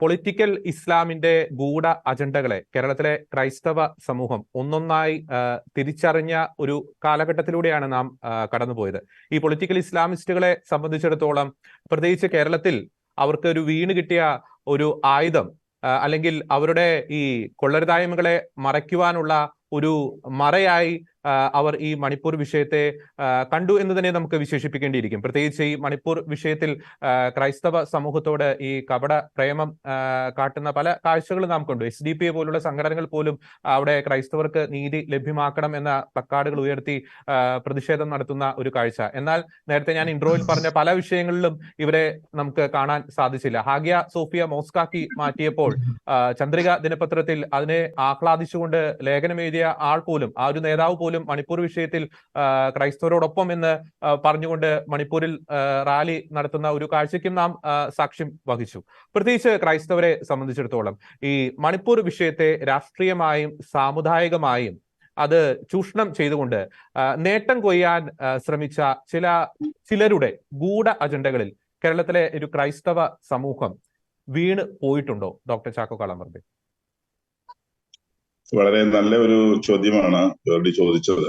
Political ഇസ്ലാമിന്റെ ഗൂഢ അജണ്ടകളെ കേരളത്തിലെ ക്രൈസ്തവ സമൂഹം ഒന്നൊന്നായി തിരിച്ചറിഞ്ഞ ഒരു കാലഘട്ടത്തിലൂടെയാണ് നാം കടന്നുപോയത്. ഈ പൊളിറ്റിക്കൽ ഇസ്ലാമിസ്റ്റുകളെ സംബന്ധിച്ചിടത്തോളം പ്രത്യേകിച്ച് കേരളത്തിൽ അവർക്ക് ഒരു വീണ് കിട്ടിയ ഒരു ആയുധം അല്ലെങ്കിൽ അവരുടെ ഈ കൊള്ളരുതായ്മകളെ മറയ്ക്കുവാനുള്ള ഒരു മറയായി അവർ ഈ മണിപ്പൂർ വിഷയത്തെ കണ്ടു എന്ന് തന്നെ നമുക്ക് വിശേഷിപ്പിക്കേണ്ടിയിരിക്കും. പ്രത്യേകിച്ച് ഈ മണിപ്പൂർ വിഷയത്തിൽ ക്രൈസ്തവ സമൂഹത്തോട് ഈ കപട പ്രേമം കാട്ടുന്ന പല കാഴ്ചകളും നാം കണ്ടു. എസ് ഡി പി എ പോലുള്ള സംഘടനകൾ പോലും അവിടെ ക്രൈസ്തവർക്ക് നീതി ലഭ്യമാക്കണം എന്ന പ്ലക്കാർഡുകൾ ഉയർത്തി പ്രതിഷേധം നടത്തുന്ന ഒരു കാഴ്ച. എന്നാൽ നേരത്തെ ഞാൻ ഇൻട്രോയിൽ പറഞ്ഞ പല വിഷയങ്ങളിലും ഇവരെ നമുക്ക് കാണാൻ സാധിച്ചില്ല. ഹാഗിയ സോഫിയ മോസ്കാക്കി മാറ്റിയപ്പോൾ ചന്ദ്രിക ദിനപത്രത്തിൽ അതിനെ ആഹ്ലാദിച്ചുകൊണ്ട് ലേഖനം എഴുതിയ ആൾ പോലും ആ ഒരു നേതാവ് പോലും മണിപ്പൂർ വിഷയത്തിൽ ക്രൈസ്തവരോടൊപ്പം എന്ന് പറഞ്ഞുകൊണ്ട് മണിപ്പൂരിൽ റാലി നടത്തുന്ന ഒരു കാഴ്ചയ്ക്കും നാം സാക്ഷ്യം വഹിച്ചു. പ്രത്യേകിച്ച് ക്രൈസ്തവരെ സംബന്ധിച്ചിടത്തോളം ഈ മണിപ്പൂർ വിഷയത്തെ രാഷ്ട്രീയമായും സാമുദായികമായും അത് ചൂഷണം ചെയ്തുകൊണ്ട് നേട്ടം കൊയ്യാൻ ശ്രമിച്ച ചില ചിലരുടെ ഗൂഢ അജണ്ടകളിൽ കേരളത്തിലെ ഒരു ക്രൈസ്തവ സമൂഹം വീണ് പോയിട്ടുണ്ടോ? ഡോക്ടർ ചാക്കോ കളമർബെ വളരെ നല്ല ഒരു ചോദ്യമാണ് ജോർഡി ചോദിച്ചത്.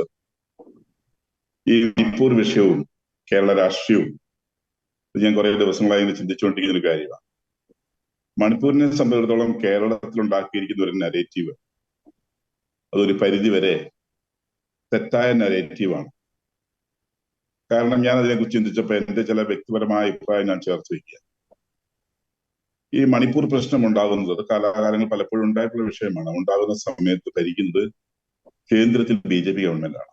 ഈ മണിപ്പൂർ വിഷയവും കേരള രാഷ്ട്രീയവും ഞാൻ കുറെ ദിവസങ്ങളായി ചിന്തിച്ചുകൊണ്ടിരിക്കുന്ന ഒരു കാര്യമാണ്. മണിപ്പൂരിനെ സംബന്ധിച്ചിടത്തോളം കേരളത്തിൽ ഉണ്ടാക്കിയിരിക്കുന്ന ഒരു നരേറ്റീവ് അതൊരു പരിധി വരെ തെറ്റായ നരേറ്റീവാണ് കാരണം ഞാൻ അതിനെക്കുറിച്ച് ചിന്തിച്ചപ്പോൾ എന്റെ ചില വ്യക്തിപരമായ അഭിപ്രായം ഞാൻ ചേർത്ത് വയ്ക്കുക ഈ മണിപ്പൂർ പ്രശ്നം ഉണ്ടാകുന്നത് അത് പലപ്പോഴും ഉണ്ടായിട്ടുള്ള വിഷയമാണ്. ഉണ്ടാകുന്ന സമയത്ത് ഭരിക്കുന്നത് കേന്ദ്രത്തിൽ ബി ജെ പി ഗവൺമെന്റാണ്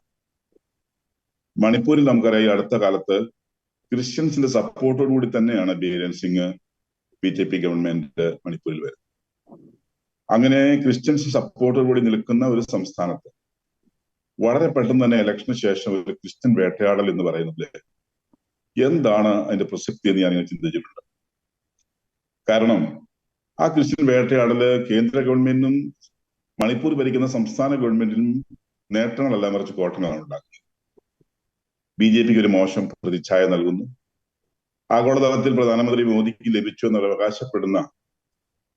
മണിപ്പൂരിൽ നമുക്കറിയാം ഈ അടുത്ത കാലത്ത് ക്രിസ്ത്യൻസിന്റെ സപ്പോർട്ടോടു കൂടി തന്നെയാണ് Biren Singh B J P government മണിപ്പൂരിൽ വരുന്നത്. അങ്ങനെ ക്രിസ്ത്യൻസ് സപ്പോർട്ടോടു കൂടി നിൽക്കുന്ന ഒരു സംസ്ഥാനത്ത് വളരെ പെട്ടെന്ന് തന്നെ ഇലക്ഷന് ശേഷം ഒരു ക്രിസ്ത്യൻ വേട്ടയാടൽ എന്ന് പറയുന്നത് എന്താണ് അതിന്റെ പ്രസക്തി എന്ന് ഞാൻ ചിന്തിച്ചിട്ടുണ്ട്. കാരണം ആ ക്രിസ്ത്യൻ വേട്ടയാടൽ കേന്ദ്ര ഗവൺമെന്റിനും മണിപ്പൂർ ഭരിക്കുന്ന സംസ്ഥാന ഗവൺമെന്റിനും നേട്ടങ്ങളല്ല മറിച്ച് കോട്ടങ്ങളാണ് ഉണ്ടാക്കുന്നത്. ബി ജെ പിക്ക് ഒരു മോശം പ്രതിച്ഛായ നൽകുന്നു. ആഗോളതലത്തിൽ പ്രധാനമന്ത്രി മോദിക്ക് ലഭിച്ചു എന്ന് അവകാശപ്പെടുന്ന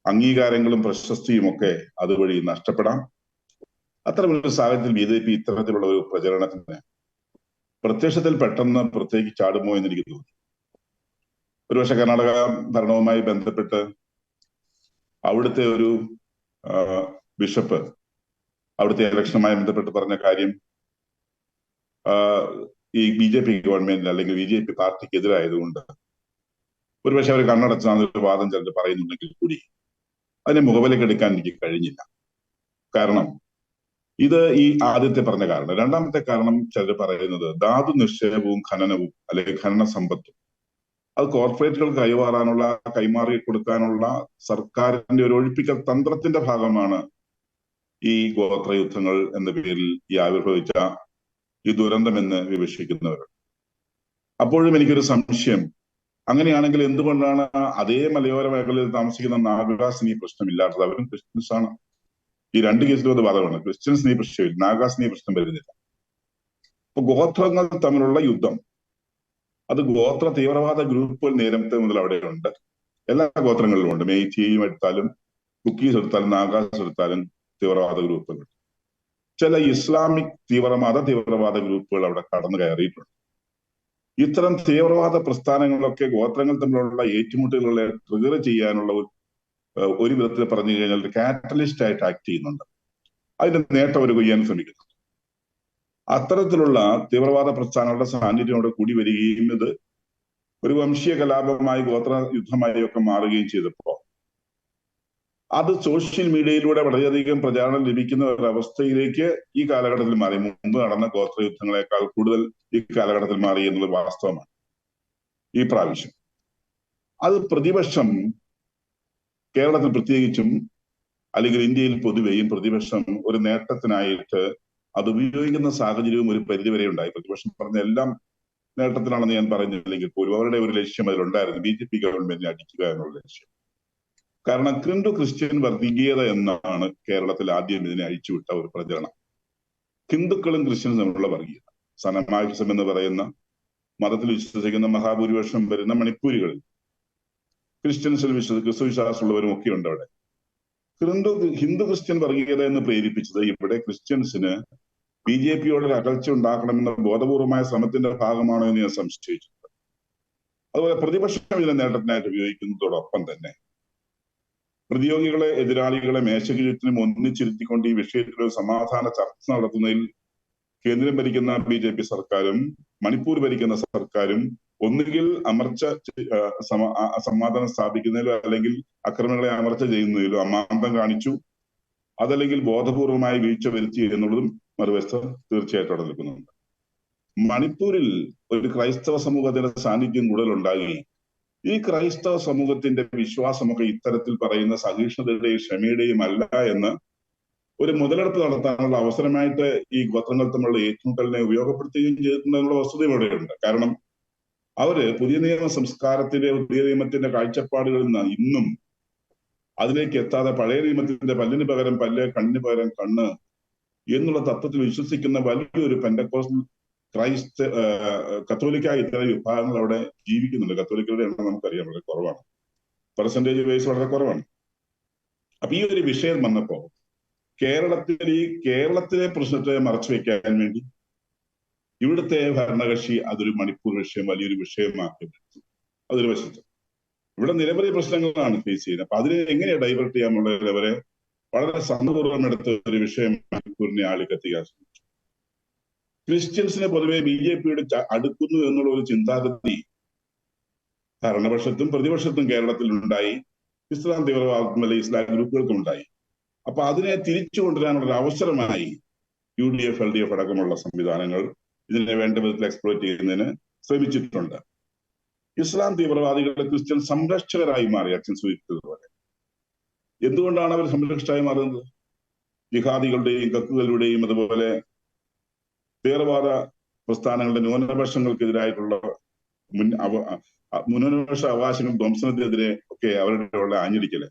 അംഗീകാരങ്ങളും പ്രശസ്തിയും ഒക്കെ അതുവഴി നഷ്ടപ്പെടാം. അത്തരമൊരു സാഹചര്യത്തിൽ ബി ജെ പി ഇത്തരത്തിലുള്ള ഒരു പ്രചരണത്തിന് പ്രത്യക്ഷത്തിൽ പെട്ടെന്ന് പുറത്തേക്ക് ചാടുമോ എന്ന് എനിക്ക് തോന്നി ഒരുപക്ഷെ കർണാടക ഭരണവുമായി ബന്ധപ്പെട്ട് അവിടുത്തെ ഒരു ബിഷപ്പ് അവിടുത്തെ ഇലക്ഷനുമായി ബന്ധപ്പെട്ട് പറഞ്ഞ കാര്യം ഈ ബി ജെ പി ഗവൺമെന്റിന് അല്ലെങ്കിൽ ബി ജെ പി പാർട്ടിക്ക് എതിരായതുകൊണ്ട് ഒരുപക്ഷെ അവർ കണ്ണടച്ചാണ് ഒരു വാദം ചിലർ പറയുന്നുണ്ടെങ്കിൽ കൂടി അതിനെ മുഖവിലേക്ക് എടുക്കാൻ എനിക്ക് കഴിഞ്ഞില്ല. കാരണം ഇത് ഈ ആദ്യത്തെ പറഞ്ഞ കാരണം. രണ്ടാമത്തെ കാരണം ചിലർ പറയുന്നത് ധാതു നിക്ഷേപവും ഖനനവും അല്ലെങ്കിൽ ഖനന സമ്പത്തും അത് കോർപ്പറേറ്റുകൾക്ക് കൈമാറാനുള്ള കൈമാറി കൊടുക്കാനുള്ള സർക്കാരിന്റെ ഒരു ഒഴിപ്പിക്കൽ തന്ത്രത്തിന്റെ ഭാഗമാണ് ഈ ഗോത്ര യുദ്ധങ്ങൾ എന്ന പേരിൽ ഈ ആവിർഭവിച്ച ഈ ദുരന്തമെന്ന് വിവക്ഷിക്കുന്നവർ. അപ്പോഴും എനിക്കൊരു സംശയം. അങ്ങനെയാണെങ്കിൽ എന്തുകൊണ്ടാണ് അതേ മലയോര മേഖലയിൽ താമസിക്കുന്ന നാഗാസിന് ഈ പ്രശ്നമില്ലാത്തത്? അവരും ക്രിസ്ത്യൻസ് ആണ് ഈ രണ്ട് കേസിലും അത് വാദമാണ് ക്രിസ്ത്യൻസിന് ഈ പ്രശ്നമില്ല. നാഗാസിന് ഈ പ്രശ്നം വരുന്നില്ല. അപ്പൊ ഗോത്രങ്ങൾ തമ്മിലുള്ള യുദ്ധം അത് ഗോത്ര തീവ്രവാദ ഗ്രൂപ്പുകൾ നേരത്തെ മുതൽ അവിടെ ഉണ്ട് എല്ലാ ഗോത്രങ്ങളിലും ഉണ്ട്. മേച്ചിയും എടുത്താലും കുക്കീസ് എടുത്താലും നാഗാസ് എടുത്താലും തീവ്രവാദ ഗ്രൂപ്പുകൾ ചില ഇസ്ലാമിക് തീവ്രവാദ തീവ്രവാദ ഗ്രൂപ്പുകൾ അവിടെ കടന്നു കയറിയിട്ടുണ്ട്. ഇത്തരം തീവ്രവാദ പ്രസ്ഥാനങ്ങളൊക്കെ ഗോത്രങ്ങൾ തമ്മിലുള്ള ഏറ്റുമുട്ടലുകളെ ട്രിഗർ ചെയ്യാനുള്ള ഒരു വിധത്തിൽ പറഞ്ഞു കഴിഞ്ഞാൽ ഒരു കാറ്റലിസ്റ്റ് ആയിട്ട് ആക്ട് ചെയ്യുന്നുണ്ട്. അതിന്റെ നേട്ടം അവർ കൊയ്യാൻ ശ്രമിക്കുന്നു. അത്തരത്തിലുള്ള തീവ്രവാദ പ്രസ്ഥാനങ്ങളുടെ സാന്നിധ്യം അവിടെ കൂടി വരികയും ഇത് ഒരു വംശീയ കലാപമായി ഗോത്ര യുദ്ധമായി ഒക്കെ മാറുകയും ചെയ്തപ്പോ അത് സോഷ്യൽ മീഡിയയിലൂടെ വളരെയധികം പ്രചാരണം ലഭിക്കുന്ന ഒരു അവസ്ഥയിലേക്ക് ഈ കാലഘട്ടത്തിൽ മാറി. മുമ്പ് നടന്ന ഗോത്ര യുദ്ധങ്ങളെക്കാൾ കൂടുതൽ ഈ കാലഘട്ടത്തിൽ മാറി എന്നുള്ളത് വാസ്തവമാണ്. ഈ പ്രാവശ്യം. അത് പ്രതിപക്ഷം കേരളത്തിൽ പ്രത്യേകിച്ചും അല്ലെങ്കിൽ ഇന്ത്യയിൽ പൊതുവെയും പ്രതിപക്ഷം ഒരു നേട്ടത്തിനായിട്ട് അത് ഉപയോഗിക്കുന്ന സാഹചര്യവും ഒരു പരിധിവരെ ഉണ്ടായി. പ്രതിപക്ഷം പറഞ്ഞ എല്ലാം നേട്ടത്തിലാണെന്ന് ഞാൻ പറഞ്ഞില്ലെങ്കിൽ പോലും അവരുടെ ഒരു ലക്ഷ്യം അതിലുണ്ടായിരുന്നു. ബി ജെ പി ഗവൺമെന്റിനെ അടിക്കുക എന്നുള്ള ലക്ഷ്യം. കാരണം ക്രിന്ദു ക്രിസ്ത്യൻ വർഗീയത എന്നാണ് കേരളത്തിൽ ആദ്യം ഇതിനെ അഴിച്ചുവിട്ട ഒരു പ്രചരണം. ഹിന്ദുക്കളും ക്രിസ്ത്യൻസും തമ്മിലുള്ള വർഗീയത. സനമാഹിസം എന്ന് പറയുന്ന മതത്തിൽ വിശ്വസിക്കുന്ന മഹാഭൂരിപക്ഷം വരുന്ന മണിപ്പൂരികളിൽ ക്രിസ്ത്യൻസിൽ വിശ്വസ ക്രിസ്തു വിശ്വാസമുള്ളവരും ഒക്കെ ഉണ്ട് അവിടെ. ഹിന്ദു ഹിന്ദു ക്രിസ്ത്യൻ വർഗീയത എന്ന് പ്രേരിപ്പിച്ചത് ഇവിടെ ക്രിസ്ത്യൻസിന് ബി ജെ പിയോട് ഒരു അകൽച്ച ഉണ്ടാക്കണമെന്ന ബോധപൂർവമായ ശ്രമത്തിന്റെ ഭാഗമാണോ എന്ന് ഞാൻ സംശയിച്ചിട്ടുണ്ട്. അതുപോലെ പ്രതിപക്ഷം ഇതിനെ നേട്ടത്തിനായിട്ട് ഉപയോഗിക്കുന്നതോടൊപ്പം തന്നെ പ്രതിയോഗികളെ എതിരാളികളെ മേശയ്ക്ക് ഒന്നിച്ചിരുത്തിക്കൊണ്ട് ഈ വിഷയത്തിൽ ഒരു സമാധാന ചർച്ച നടത്തുന്നതിൽ കേന്ദ്രം ഭരിക്കുന്ന ബി ജെ പി സർക്കാരും മണിപ്പൂർ ഭരിക്കുന്ന സർക്കാരും ഒന്നുകിൽ അമർച്ച സമാധാനം സ്ഥാപിക്കുന്നതിലോ അല്ലെങ്കിൽ അക്രമങ്ങളെ അമർച്ച ചെയ്യുന്നതിലോ അമാന്തം കാണിച്ചു അതല്ലെങ്കിൽ ബോധപൂർവമായി വീഴ്ച വരുത്തി എന്നുള്ളതും മറുവശത്ത് തീർച്ചയായിട്ടും അവിടെ നിൽക്കുന്നുണ്ട്. മണിപ്പൂരിൽ ഒരു ക്രൈസ്തവ സമൂഹത്തിന്റെ സാന്നിധ്യം കൂടുതൽ ഉണ്ടാകുകയും ഈ ക്രൈസ്തവ സമൂഹത്തിന്റെ വിശ്വാസമൊക്കെ ഇത്തരത്തിൽ പറയുന്ന സഹിഷ്ണുതയുടെയും ക്ഷമയുടെയും അല്ല എന്ന് ഒരു മുതലെടുപ്പ് നടത്താനുള്ള അവസരമായിട്ട് ഈ ഗോത്രങ്ങൾ തമ്മിലുള്ള ഏറ്റുമുട്ടലിനെ ഉപയോഗപ്പെടുത്തുകയും ചെയ്തിട്ടുണ്ടെന്നുള്ള വസ്തുതയും ഇവിടെയുണ്ട് കാരണം അവർ പുതിയ നിയമ സംസ്കാരത്തിന്റെ പുതിയ നിയമത്തിന്റെ കാഴ്ചപ്പാടുകളിൽ നിന്ന് ഇന്നും അതിലേക്ക് എത്താതെ പഴയ നിയമത്തിന്റെ പല്ലിന് പകരം പല്ല് കണ്ണിന് പകരം കണ്ണ് എന്നുള്ള തത്വത്തിൽ വിശ്വസിക്കുന്ന വലിയൊരു പെൻഡക്കോസ് ക്രൈസ്ത കത്തോലിക്ക ഇത്തരം വിഭാഗങ്ങൾ അവിടെ ജീവിക്കുന്നുണ്ട്. കത്തോലിക്കരുടെ എണ്ണം നമുക്കറിയാം വളരെ കുറവാണ്. പെർസെന്റേജ് വൈസ് വളരെ കുറവാണ്. അപ്പൊ ഈ ഒരു വിഷയം വന്നപ്പോ കേരളത്തിൽ ഈ കേരളത്തിലെ പ്രശ്നത്തെ മറച്ചു വെക്കാൻ വേണ്ടി ഇവിടുത്തെ ഭരണകക്ഷി അതൊരു മണിപ്പൂർ വിഷയം വലിയൊരു വിഷയമാക്കി. അതൊരു വശത്ത്. ഇവിടെ നിരവധി പ്രശ്നങ്ങളാണ് ഫേസ് ചെയ്യുന്നത്. അപ്പൊ അതിനെ എങ്ങനെയാണ് ഡൈവേർട്ട് ചെയ്യാമുള്ളവരെ വളരെ സന്തപൂർവം എടുത്ത ഒരു വിഷയം മണിപ്പൂരിനെ ആളിക്കത്തിക്കാൻ ശ്രമിച്ചു. ക്രിസ്ത്യൻസിനെ പൊതുവെ ബി ജെ പിയുടെ അടുക്കുന്നു എന്നുള്ള ഒരു ചിന്താഗതി ഭരണപക്ഷത്തും പ്രതിപക്ഷത്തും കേരളത്തിൽ ഉണ്ടായി. ഇസ്ലാം തീവ്രവാദത്തും അല്ലെങ്കിൽ ഇസ്ലാം ഗ്രൂപ്പുകൾക്കും ഉണ്ടായി. അപ്പൊ അതിനെ തിരിച്ചു കൊണ്ടുവരാനുള്ള അവസരമായി U D F L D F അടക്കമുള്ള സംവിധാനങ്ങൾ ഇതിനെ വേണ്ട വിധത്തിൽ എക്സ്പ്ലോയിറ്റ് ചെയ്യുന്നതിന് ശ്രമിച്ചിട്ടുണ്ട്. ഇസ്ലാം തീവ്രവാദികളെ ക്രിസ്ത്യൻ സംരക്ഷകരായി മാറി അച്ഛൻ സൂചിപ്പിച്ചതുപോലെ. എന്തുകൊണ്ടാണ് അവർ സംരക്ഷകരായി മാറുന്നത്? ജിഹാദികളുടെയും കക്കുകളുടെയും അതുപോലെ തീവ്രവാദ പ്രസ്ഥാനങ്ങളുടെ ന്യൂനപക്ഷങ്ങൾക്കെതിരായിട്ടുള്ള മുൻ അവ ന്യൂനപക്ഷ അവകാശങ്ങൾ ധ്വംസനത്തിനെതിരെ ഒക്കെ അവരുടെ ഉള്ള ആഞ്ഞടിക്കൽ.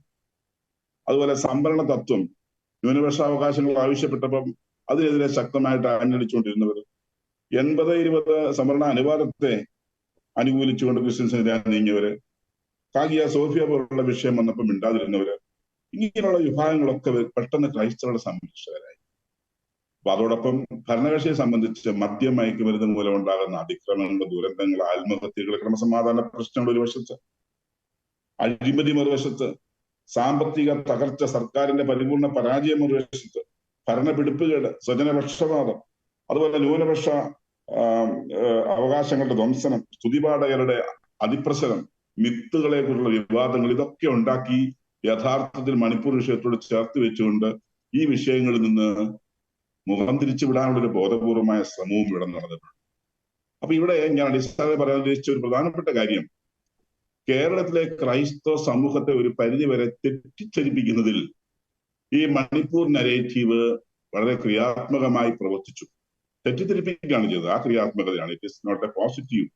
അതുപോലെ സംവരണ തത്വം ന്യൂനപക്ഷ അവകാശങ്ങൾ ആവശ്യപ്പെട്ടപ്പം അതിനെതിരെ ശക്തമായിട്ട് ആഞ്ഞടിച്ചുകൊണ്ടിരുന്നവർ. എൺപത് ഇരുപത് സംവരണ അനുവാദത്തെ അനുകൂലിച്ചുകൊണ്ട് ക്രിസ്ത്യൻസിനെതിരെ നീങ്ങിയവര്. കാഗിയ സോഫിയ പോലുള്ള വിഷയം വന്നപ്പോൾ മിണ്ടാതിരുന്നവര്. ഇങ്ങനെയുള്ള വിഭാഗങ്ങളൊക്കെ പെട്ടെന്ന് ക്രൈസ്തവരുടെ സംരക്ഷകരായി അപ്പൊ അതോടൊപ്പം ഭരണകക്ഷിയെ സംബന്ധിച്ച് മദ്യം മയക്കുമരുന്ന് മൂലം ഉണ്ടാകുന്ന അതിക്രമങ്ങൾ ദുരന്തങ്ങൾ ആത്മഹത്യകൾ ക്രമസമാധാന പ്രശ്നങ്ങൾ ഒരു വശത്ത് അഴിമതി മറുവശത്ത് സാമ്പത്തിക തകർച്ച സർക്കാരിന്റെ പരിപൂർണ പരാജയം ഒരു വശത്ത് ഭരണപിടിപ്പുകേട് സ്വജനപക്ഷപാതം അതുപോലെ ന്യൂനപക്ഷ അവകാശങ്ങളുടെ ധ്വംസനം സ്തുതിപാഠകരുടെ അതിപ്രസരം മിത്തുകളെ കുറിച്ചുള്ള വിവാദങ്ങൾ ഇതൊക്കെ ഉണ്ടാക്കി യഥാർത്ഥത്തിൽ മണിപ്പൂർ വിഷയത്തോട് ചേർത്ത് വെച്ചുകൊണ്ട് ഈ വിഷയങ്ങളിൽ നിന്ന് മുഖം തിരിച്ചു വിടാനുള്ള ഒരു ബോധപൂർവമായ ശ്രമവും ഇവിടെ നടന്നിട്ടുണ്ട്. അപ്പൊ ഇവിടെ ഞാൻ അടിസ്ഥാന പറയാൻ ഉദ്ദേശിച്ച ഒരു പ്രധാനപ്പെട്ട കാര്യം കേരളത്തിലെ ക്രൈസ്തവ സമൂഹത്തെ ഒരു പരിധി വരെ തെറ്റിദ്ധരിപ്പിക്കുന്നതിൽ ഈ മണിപ്പൂർ നരേറ്റീവ് വളരെ ക്രിയാത്മകമായി പ്രവർത്തിച്ചു. തെറ്റിദ്ധരിപ്പിക്കുകയാണ് ചെയ്തത്. ആ ക്രിയാത്മകതയാണ്. It is not a positive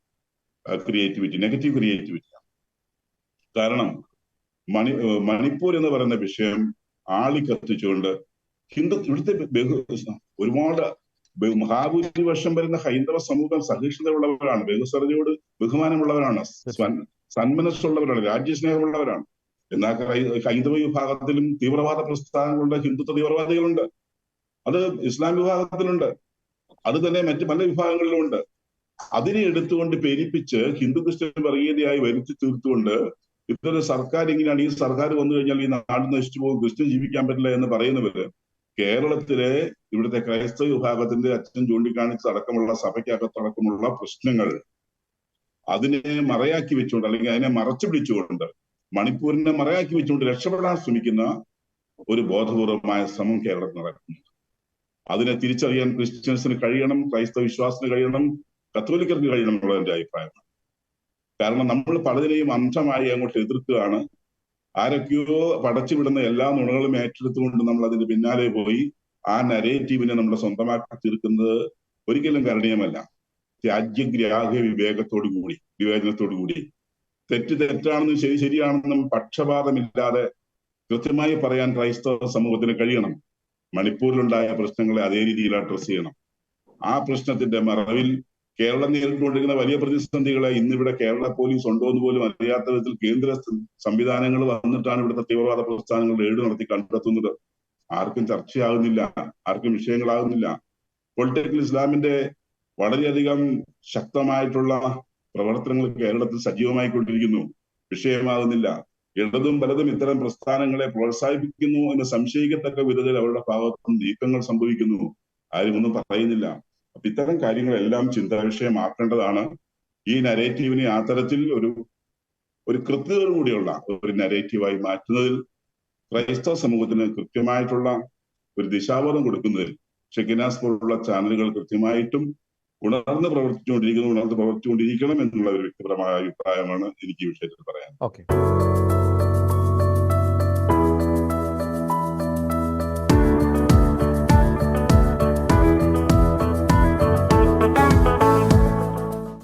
creativity negative creativity കാരണം മണി മണിപ്പൂർ എന്ന് പറയുന്ന വിഷയം ആളി കത്തിച്ചുകൊണ്ട് ഹിന്ദു ഇവിടുത്തെ ബഹു ഒരുപാട് മഹാഭൂരിപക്ഷം വരുന്ന ഹൈന്ദവ സമൂഹം സഹിഷ്ണുതയുള്ളവരാണ്. ബഹുസ്വരതയോട് ബഹുമാനമുള്ളവരാണ്. സന്മനസ്സുള്ളവരാണ്. രാജ്യസ്നേഹമുള്ളവരാണ്. എന്നാൽ ഹൈന്ദവ വിഭാഗത്തിലും തീവ്രവാദ പ്രസ്ഥാനങ്ങളുണ്ട് ഹിന്ദുത്വ തീവ്രവാദികളുണ്ട്. അത് ഇസ്ലാം വിഭാഗത്തിലുണ്ട്. അത് തന്നെ മറ്റു പല വിഭാഗങ്ങളിലുമുണ്ട്. അതിനെ എടുത്തുകൊണ്ട് പെരിപ്പിച്ച് ഹിന്ദു ക്രിസ്ത്യൻ വർഗീയതയായി വരുത്തി തീർത്തുകൊണ്ട് ഇതൊരു സർക്കാർ ഇങ്ങനെയാണ്. ഈ സർക്കാർ വന്നു കഴിഞ്ഞാൽ ഈ നാട് നശിച്ചു പോകും ക്രിസ്ത്യൻ ജീവിക്കാൻ പറ്റില്ല എന്ന് പറയുന്നവര് കേരളത്തിലെ ഇവിടുത്തെ ക്രൈസ്തവ വിഭാഗത്തിന്റെ അച്ഛൻ ചൂണ്ടിക്കാണിച്ച് അടക്കമുള്ള സഭയ്ക്കകത്തടക്കമുള്ള പ്രശ്നങ്ങൾ അതിനെ മറയാക്കി വെച്ചുകൊണ്ട് അല്ലെങ്കിൽ അതിനെ മറച്ചു പിടിച്ചുകൊണ്ട് മണിപ്പൂരിനെ മറയാക്കി വെച്ചുകൊണ്ട് രക്ഷപ്പെടാൻ ശ്രമിക്കുന്ന ഒരു ബോധപൂർവമായ ശ്രമം കേരളത്തിൽ നടക്കുന്നു. അതിനെ തിരിച്ചറിയാൻ ക്രിസ്ത്യൻസിന് കഴിയണം ക്രൈസ്തവ വിശ്വാസത്തിന് കഴിയണം കത്തോലിക്കർക്ക് കഴിയണം എന്നുള്ള എന്റെ അഭിപ്രായമാണ്. കാരണം നമ്മൾ പലതിനെയും അന്ധമായി അങ്ങോട്ട് എതിർക്കുകയാണ്. ആരൊക്കെയോ പടച്ചുവിടുന്ന എല്ലാ നുണകളും ഏറ്റെടുത്തുകൊണ്ട് നമ്മൾ അതിന്റെ പിന്നാലെ പോയി. ആ നരേറ്റീവിനെ നമ്മൾ സ്വന്തമാക്കി തീർക്കുന്നത് ഒരിക്കലും കരണീയമല്ല. രാജ്യഗ്രാഹ്യ വിവേകത്തോടു കൂടി വിവേചനത്തോടു കൂടി. തെറ്റ് തെറ്റാണെന്നും ശരി ശരിയാണെന്നും പക്ഷപാതമില്ലാതെ കൃത്യമായി പറയാൻ ക്രൈസ്തവ സമൂഹത്തിന് കഴിയണം. മണിപ്പൂരിലുണ്ടായ പ്രശ്നങ്ങളെ അതേ രീതിയിൽ അഡ്രസ് ചെയ്യണം. ആ പ്രശ്നത്തിന്റെ മറവിൽ കേരളം നേരിട്ടുകൊണ്ടിരിക്കുന്ന വലിയ പ്രതിസന്ധികളെ ഇന്നിവിടെ കേരള പോലീസ് ഉണ്ടോ എന്ന് പോലും അറിയാത്ത വിധത്തിൽ കേന്ദ്ര സംവിധാനങ്ങൾ വന്നിട്ടാണ് ഇവിടുത്തെ തീവ്രവാദ പ്രസ്ഥാനങ്ങൾ റെയ്ഡ് നടത്തി കണ്ടെത്തുന്നത്. ആർക്കും ചർച്ചയാകുന്നില്ല ആർക്കും വിഷയങ്ങളാകുന്നില്ല. പൊളിറ്റിക്കൽ ഇസ്ലാമിന്റെ വളരെയധികം ശക്തമായിട്ടുള്ള പ്രവർത്തനങ്ങൾ കേരളത്തിൽ സജീവമായി കൊണ്ടിരിക്കുന്നു വിഷയമാകുന്നില്ല. ഇടതും വലതും ഇത്തരം പ്രസ്ഥാനങ്ങളെ പ്രോത്സാഹിപ്പിക്കുന്നു എന്ന് സംശയിക്കത്തക്ക വിധത്തിൽ അവരുടെ ഭാഗത്തും നീക്കങ്ങൾ സംഭവിക്കുന്നു. ആരും ഒന്നും പറയുന്നില്ല. അപ്പൊ ഇത്തരം കാര്യങ്ങളെല്ലാം ചിന്താ വിഷയമാക്കേണ്ടതാണ് ഈ നരേറ്റീവിനെ തരത്തിൽ ഒരു ഒരു കൃത്യതയോടുകൂടിയുള്ള ഒരു നരേറ്റീവായി മാറ്റുന്നതിൽ ക്രൈസ്തവ സമൂഹത്തിന് കൃത്യമായിട്ടുള്ള ഒരു ദിശാബോധം കൊടുക്കുന്നതിൽ ഷെക്കിനാസ് പോലുള്ള ചാനലുകൾ കൃത്യമായിട്ടും ഉണർന്ന് പ്രവർത്തിച്ചുകൊണ്ടിരിക്കുന്നു ഉണർന്ന് പ്രവർത്തിച്ചുകൊണ്ടിരിക്കണം എന്നുള്ള ഒരു വ്യക്തിപരമായ അഭിപ്രായമാണ് എനിക്ക് ഈ വിഷയത്തിൽ പറയാൻ